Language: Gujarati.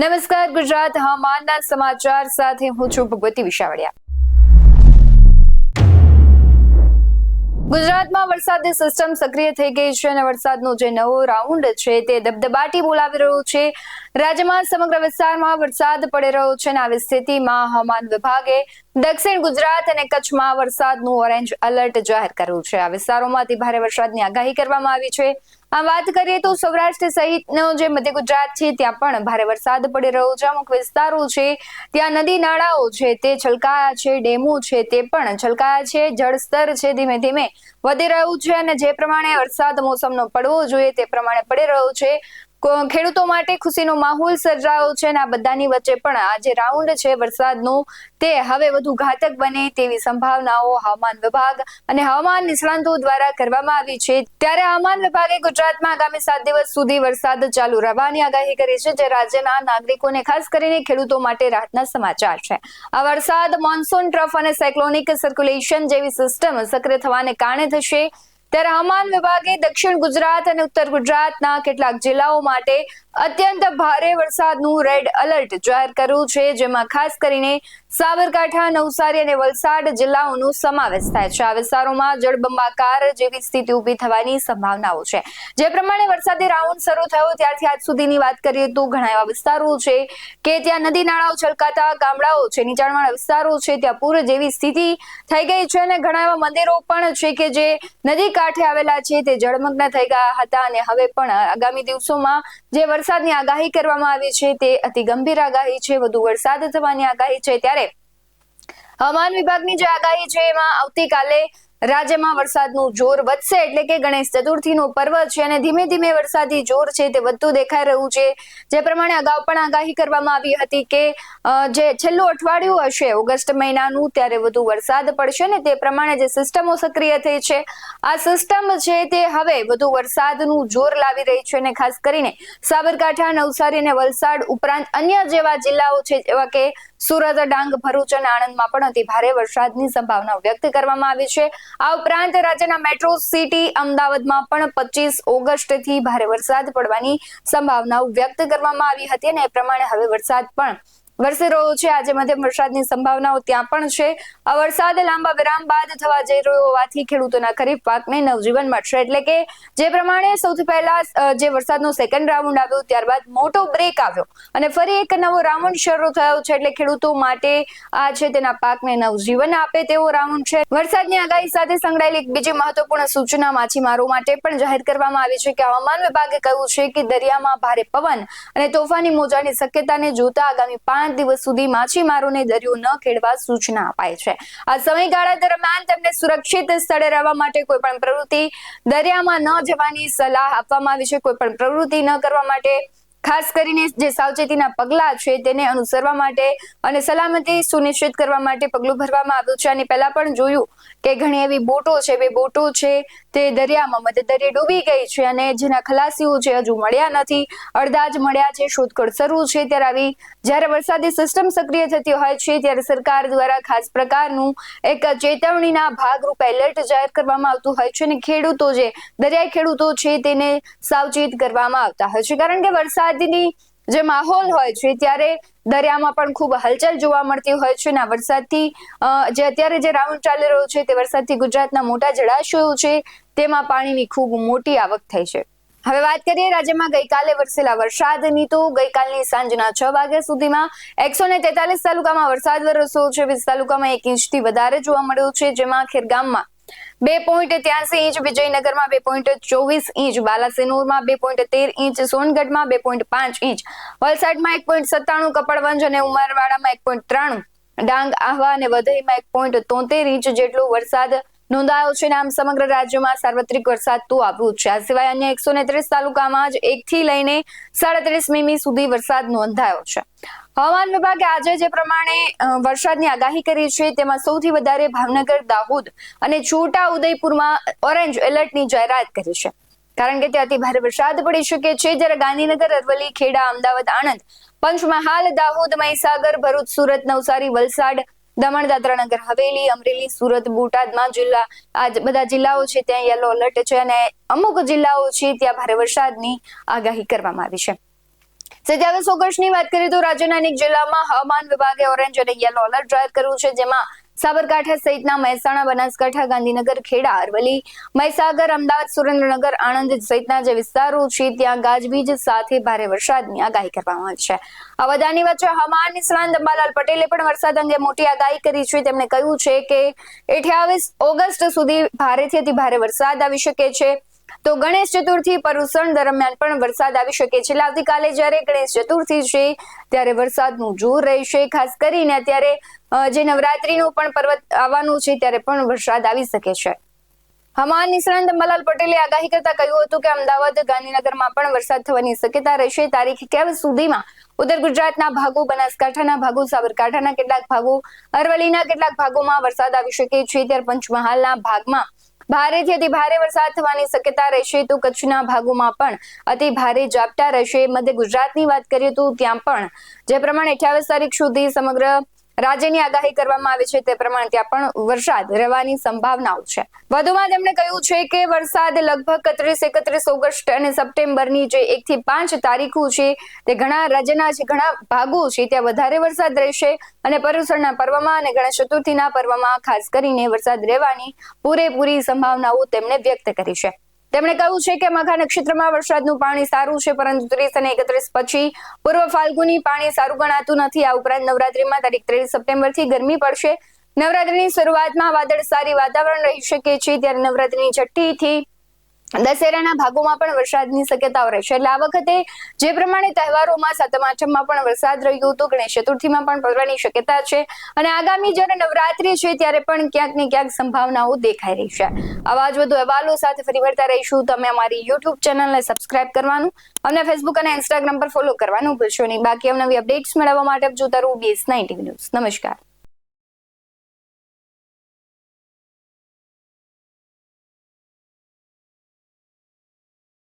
નમસ્કાર, ગુજરાત હવામાનના સમાચાર સાથે હું છું ભગવતી વિશાવડિયા. ગુજરાતમાં વરસાદની સિસ્ટમ સક્રિય થઈ ગઈ છે અને વરસાદનો જે નવો રાઉન્ડ છે તે દબદબાટી બોલાવી રહ્યો છે. રાજ્યમાં સમગ્ર વિસ્તારમાં વરસાદ પડી રહ્યો છે અને આવી સ્થિતિમાં હવામાન વિભાગે દક્ષિણ ગુજરાત અને કચ્છમાં વરસાદનું ઓરેન્જ એલર્ટ જાહેર કર્યું છે. આ વિસ્તારોમાંથી ભારે વરસાદની આગાહી કરવામાં આવી છે. આ વાત કરીએ તો સૌરાષ્ટ્ર સહિતનો જે મધ્ય ગુજરાત છે, ત્યાં પણ ભારે વરસાદ પડી રહ્યો છે. અમુક વિસ્તારો છે, ત્યાં નદી નાળાઓ છે, તે છલકાયા છે, ડેમો છે, તે પણ છલકાયા છે. જળસ્તર છે, ધીમે ધીમે વધી રહ્યું છે અને જે પ્રમાણે વરસાદ મોસમનો પડવો જોઈએ તે પ્રમાણે પડી રહ્યો છે. ખેડૂતો માટે ખુશીનો માહોલ સર્જાયો છે અને આ બધાની વચ્ચે પણ આ જે રાઉન્ડ છે વરસાદનો. તે હવે વધુ ઘાતક બને તેવી સંભાવનાઓ હવામાન વિભાગ અને હવામાન નિષ્ણાંતો દ્વારા કરવામાં આવી છે. ત્યારે હવામાન વિભાગે ગુજરાતમાં આગામી સાત દિવસ સુધી વરસાદ ચાલુ રહેવાની આગાહી કરી છે, જે રાજ્યના નાગરિકોને ખાસ કરીને ખેડૂતો માટે રાહતના સમાચાર છે. આ વરસાદ, મોન્સૂન, ટ્રફ અને સાયક્લોનિક સર્ક્યુલેશન જેવી સિસ્ટમ સક્રિય થવાને કારણે થશે. ત્યારે હવામાન વિભાગે દક્ષિણ ગુજરાત અને ઉત્તર ગુજરાતના કેટલાક જિલ્લાઓ માટે અત્યંત ભારે વરસાદનું રેડ એલર્ટ જાહેર કર્યું છે, જેમાં ખાસ કરીને સાબરકાંઠા, નવસારી અને વલસાડ જિલ્લાઓનો સમાવેશ થાય છે. આ વિસ્તારોમાં જળબંબાકાર જેવી સ્થિતિ ઊભી થવાની સંભાવનાઓ છે. જે પ્રમાણે વરસાદી રાઉન્ડ શરૂ થયો, ત્યારથી આજ સુધીની વાત કરીએ તો ઘણા એવા વિસ્તારો છે કે ત્યાં નદી નાળાઓ છલકાતા ગામડાઓ છે, નીચાણવાળા વિસ્તારો છે, ત્યાં પૂર જેવી સ્થિતિ થઈ ગઈ છે અને ઘણા એવા મંદિરો પણ છે કે જે નદી કાંઠે આવેલા છે, તે જળમગ્ન થઈ ગયા હતા અને હવે પણ આગામી દિવસોમાં જે વરસાદની આગાહી કરવામાં આવી છે, તે અતિ ગંભીર આગાહી છે, વધુ વરસાદ થવાની આગાહી છે. ત્યારે હવામાન વિભાગની જે આગાહી છે, એમાં આવતીકાલે રાજ્યમાં વરસાદનું જોર વધશે એટલે કે ગણેશ ચતુર્થીનું પર્વ છે અને ધીમે ધીમે વરસાદી જોર છે તે વધતું દેખાઈ રહ્યું છે. જે પ્રમાણે અગાઉ પણ આગાહી કરવામાં આવી હતી કે જે છેલ્લું અઠવાડિયું હશે ઓગસ્ટ મહિનાનું ત્યારે વધુ વરસાદ પડશે ને તે પ્રમાણે જે સિસ્ટમો સક્રિય થઈ છે, આ સિસ્ટમ છે તે હવે વધુ વરસાદનું જોર લાવી રહી છે અને ખાસ કરીને સાબરકાંઠા, નવસારી અને વલસાડ ઉપરાંત અન્ય જેવા જિલ્લાઓ છે જેવા કે સુરત, ડાંગ, ભરૂચ અને આણંદમાં પણ અતિ ભારે વરસાદની સંભાવના વ્યક્ત કરવામાં આવી છે. આ ઉપરાંત રાજ્યના મેટ્રો સિટી અમદાવાદમાં પણ પચીસ ઓગસ્ટથી ભારે વરસાદ પડવાની સંભાવનાઓ વ્યક્ત કરવામાં આવી હતી અને એ પ્રમાણે હવે વરસાદ પણ વરસી રહ્યો છે. આજે મધ્યમ વરસાદની સંભાવનાઓ ત્યાં પણ છે. આ વરસાદ લાંબા વિરામ બાદ થવા જઈ રહ્યો હોવાથી ખેડૂતોના ખરીફ પાકને નવજીવન મળશે એટલે કે જે પ્રમાણે સૌથી પહેલા જે વરસાદનો સેકન્ડ રાઉન્ડ આવ્યો, ત્યારબાદ મોટો બ્રેક આવ્યો. અને ફરી એક નવો રાઉન્ડ શરૂ થયો છે. એટલે ખેડૂતો માટે આ છે તેના પાકને નવજીવન આપે તેવો રાઉન્ડ છે. વરસાદની આગાહી સાથે સંકળાયેલી એક બીજી મહત્વપૂર્ણ સૂચના માછીમારો માટે પણ જાહેર કરવામાં આવી છે કે હવામાન વિભાગે કહ્યું છે કે દરિયામાં ભારે પવન અને તોફાની મોજાની શક્યતાને જોતા આગામી પાંચ દિવસ સુધી માછીમારોને દરિયો ન ખેડવા સૂચના અપાઈ છે. આ સમયગાળા દરમિયાન તેમને સુરક્ષિત સ્થળે રહેવા માટે કોઈ પણ પ્રવૃત્તિ દરિયામાં ન જવાની સલાહ આપવામાં આવી છે. કોઈ પણ પ્રવૃત્તિ ન કરવા માટે ખાસ કરીને જે સાવચેતીના પગલાં છે તેને અનુસરવા માટે અને સલામતી સુનિશ્ચિત કરવા માટે પગલું ભરવામાં આવ્યું છે. અને પહેલા પણ જોયું કે ઘણી એવી બોટો છે, બે બોટો છે તે દરિયામાં મધ્ય દરિયે ડૂબી ગઈ છે અને જેના ખલાસીઓ છે હજુ મળ્યા નથી, અડધા જ મળ્યા છે. શોધખોળ શરૂ છે ત્યારે આવી, જ્યારે વરસાદી સિસ્ટમ સક્રિય થતી હોય છે ત્યારે સરકાર દ્વારા ખાસ પ્રકારનું એક ચેતવણીના ભાગરૂપે એલર્ટ જાહેર કરવામાં આવતું હોય છે અને ખેડૂતો જે, દરિયાઈ ખેડૂતો છે તેને સાવચેત કરવામાં આવતા હોય છે. કારણ કે વરસાદની જે માહોલ હોય છે, ત્યારે દરિયામાં પણ ખૂબ હલચલ જોવા મળતી હોય છે અને વરસાદથી જે અત્યારે જે રાઉન્ડ ચાલી રહ્યો છે તે વરસાદથી ગુજરાતના મોટા જળાશયો છે, તેમાં પાણીની ખૂબ મોટી આવક થઈ છે. હવે વાત કરીએ રાજ્યમાં ગઈકાલે વરસેલા વરસાદની તો ગઈકાલની સાંજના છ વાગ્યા સુધીમાં એકસો ને તેતાલીસ તાલુકામાં વરસાદ વરસ્યો છે. વીસ તાલુકામાં એક ઇંચથી વધારે જોવા મળ્યો છે, જેમાં ખેરગામમાં બે પોઈન્ટ ત્યાસી ઇંચ, વિજયનગરમાં બે પોઈન્ટ ચોવીસ ઇંચ, બાલાસિનોરમાં બે પોઈન્ટ તેર ઇંચ, સોનગઢમાં બે પોઈન્ટ પાંચ ઇંચ, વલસાડમાં એક પોઈન્ટ સત્તાણું, કપડવંજ અને ઉમરવાડામાં એક પોઈન્ટ ત્રાણું, ડાંગ, આહવા અને વધઈમાં એક પોઈન્ટ તોતેર ઇંચ જેટલો વરસાદ નોંધાયો છે આમ સમગ્ર રાજ્યમાં સાર્વત્રિક વરસાદ તો આવ્યો છે. આ સિવાય અન્ય એકસો ને ત્રીસ તાલુકામાં જ એકથી લઈને સાડત્રીસ મીમી સુધી વરસાદ નોંધાયો છે. હવામાન વિભાગે આજે જે પ્રમાણે વરસાદની આગાહી કરી છે તેમાં સૌથી વધારે ભાવનગર, દાહોદ અને છોટા ઉદયપુરમાં ઓરેન્જ એલર્ટની જાહેરાત કરી છે. કારણ કે ત્યાંથી ભારે વરસાદ પડી શકે છે. જ્યારે ગાંધીનગર, અરવલ્લી, ખેડા, અમદાવાદ, આણંદ, પંચમહાલ, દાહોદ, મહીસાગર, ભરૂચ, સુરત, નવસારી, વલસાડ દમણ દાદરા નગર, હવેલી, અમરેલી, સુરત, બોટાદમાં જિલ્લા આ બધા જિલ્લાઓ છે, ત્યાં યલો એલર્ટ છે અને અમુક જિલ્લાઓ છે, ત્યાં ભારે વરસાદની આગાહી કરવામાં આવી છે. સત્યાવીસ ઓગસ્ટની વાત કરીએ તો રાજ્યના અનેક જિલ્લામાં હવામાન વિભાગે ઓરેન્જ અને યલો એલર્ટ જાહેર કર્યું છે, જેમાં સાબરકાંઠા સહિતના મહેસાણા, બનાસકાંઠા, ગાંધીનગર, ખેડા અરવલી મહીસાગર, અમદાવાદ, સુરેન્દ્રનગર, આણંદ સહિતના જે વિસ્તારો છે, ત્યાં ગાજવીજ સાથે ભારે વરસાદની આગાહી કરવામાં આવી છે. આ બધાની વચ્ચે હવામાન નિષ્ણાંત અંબાલાલ પટેલે પણ વરસાદ અંગે મોટી આગાહી કરી છે. તેમણે કહ્યું છે કે અઠ્યાવીસ ઓગસ્ટ સુધી ભારેથી અતિ ભારે વરસાદ આવી શકે છે. તો ગણેશ ચતુર્થી પર્યુષણ દરમિયાન પણ વરસાદ આવી શકે છે. આવતીકાલે જ્યારે ગણેશ ચતુર્થી છે, ત્યારે વરસાદનું જોર રહેશે. ખાસ કરીને અત્યારે જે નવરાત્રીનું પણ પર્વ આવવાનું છે, ત્યારે પણ વરસાદ આવી શકે છે. હવામાન નિષ્ણાંત અંબાલાલ પટેલે આગાહી કરતા કહ્યું હતું કે અમદાવાદ, ગાંધીનગરમાં પણ વરસાદ થવાની શક્યતા રહેશે. તારીખ ક્યાં સુધીમાં ઉત્તર ગુજરાતના ભાગો, બનાસકાંઠાના ભાગો, સાબરકાંઠાના કેટલાક ભાગો, અરવલ્લીના કેટલાક ભાગોમાં વરસાદ આવી શકે છે. ત્યારે પંચમહાલના ભાગમાં ભારેથી અતિ ભારે વરસાદ થવાની શક્યતા રહેશે તો કચ્છના ભાગોમાં પણ અતિ ભારે ઝાપટા રહેશે. મધ્ય ગુજરાતની વાત કરીએ તો ત્યાં પણ જે પ્રમાણે અઠ્યાવીસ તારીખ સુધી સમગ્ર રાજ્યની આગાહી કરવામાં આવી છે તે પ્રમાણે ત્યાં પણ વરસાદ રહેવાની સંભાવનાઓ છે. વધુમાં તેમણે કહ્યું છે કે વરસાદ લગભગ એકત્રીસ એકત્રીસ ઓગસ્ટ અને સપ્ટેમ્બરની જે એક થી પાંચ તારીખો છે તે ઘણા રાજ્યના જે ઘણા ભાગો છે ત્યાં વધારે વરસાદ રહેશે અને પર્યુષણના પર્વમાં અને ગણેશ ચતુર્થીના પર્વમાં ખાસ કરીને વરસાદ રહેવાની પૂરેપૂરી સંભાવનાઓ તેમણે વ્યક્ત કરી છે. તેમણે કહ્યું છે કે મઘા નક્ષત્રમાં વરસાદનું પાણી સારું છે, પરંતુ ત્રીસ અને એકત્રીસ પછી પૂર્વ ફાલ્ગુની પાણી સારું ગણાતું નથી. આ ઉપરાંત નવરાત્રીમાં તારીખ ત્રેવીસ સપ્ટેમ્બરથી ગરમી પડશે. નવરાત્રીની શરૂઆતમાં વાદળસારી વાતાવરણ રહી શકે છે, ત્યારે નવરાત્રીની છઠ્ઠીથી દશેરાના ભાગોમાં પણ વરસાદની શક્યતાઓ રહેશે એટલે આ વખતે જે પ્રમાણે તહેવારોમાં સાતમ આઠમમાં પણ વરસાદ રહ્યો હતો, ગણેશ ચતુર્થીમાં પણ પડવાની શક્યતા છે અને આગામી જ્યારે નવરાત્રી છે ત્યારે પણ ક્યાંક ને ક્યાંક સંભાવનાઓ દેખાઈ રહી છે. આવા જ વધુ અહેવાલો સાથે ફરી વળતા રહીશું. તમે અમારી યુટ્યુબ ચેનલને સબસ્ક્રાઇબ કરવાનું અને ફેસબુક અને ઇન્સ્ટાગ્રામ પર ફોલો કરવાનું ભૂલશો નહીં. બાકી અવનવી અપડેટ્સ મેળવવા માટે જોતા રહો બીએસ નાઇન્ટી ન્યૂઝ નમસ્કાર.